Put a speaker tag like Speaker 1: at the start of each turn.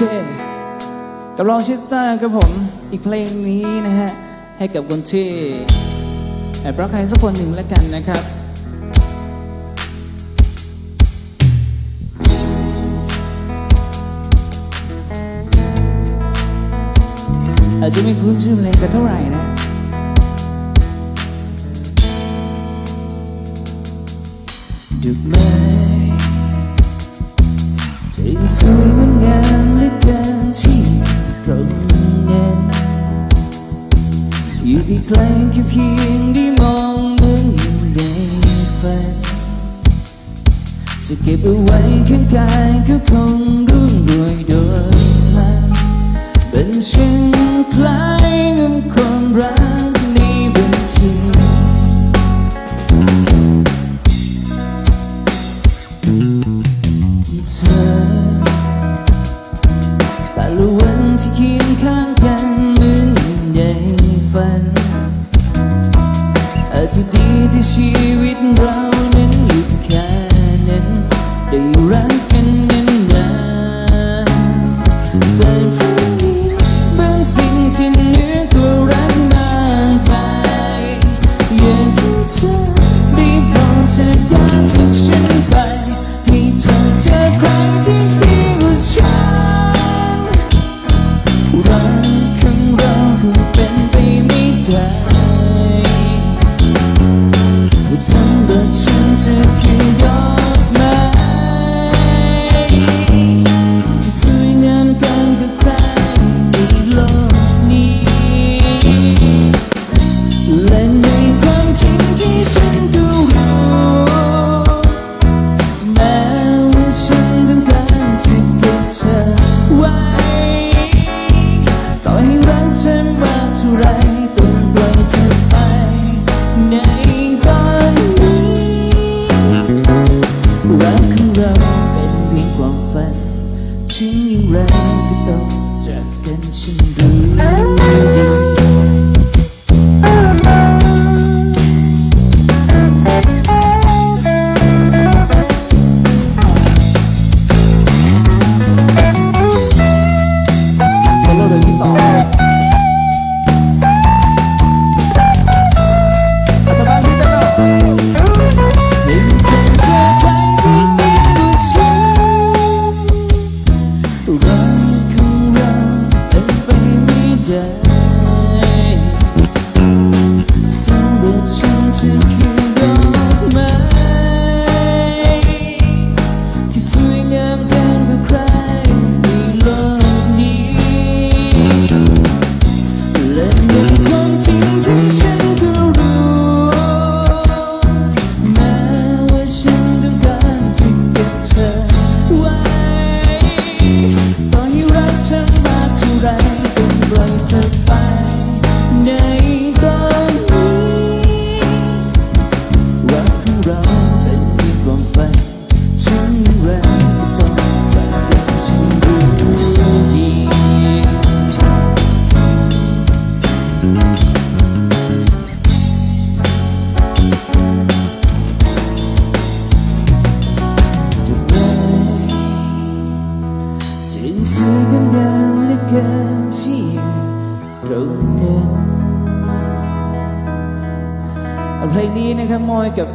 Speaker 1: ค กับลองชิสตาครับผม อีกเพลงนี้นะฮะ ให้กับคนที่แอบรักใครสักคนหนึ่งแล้วกันนะครับอาจจะไม่คุ้นชื่อเพลงกันเท่าไหร่นะดึกไหม ยิ่งสวยมันงามเลืกินที่ตรงนั้นอยู่ใกลแค่เพียงได้มองมือนอยู่ในฝันจะเก็บเอาไว้ข้างกาย จะดีที่ชีวิตเรานั้นหยุดแค่นั้นได้รัก 让命运广泛，情人。blood to find name. เดิมเพลงนี้นะครับมอยกับ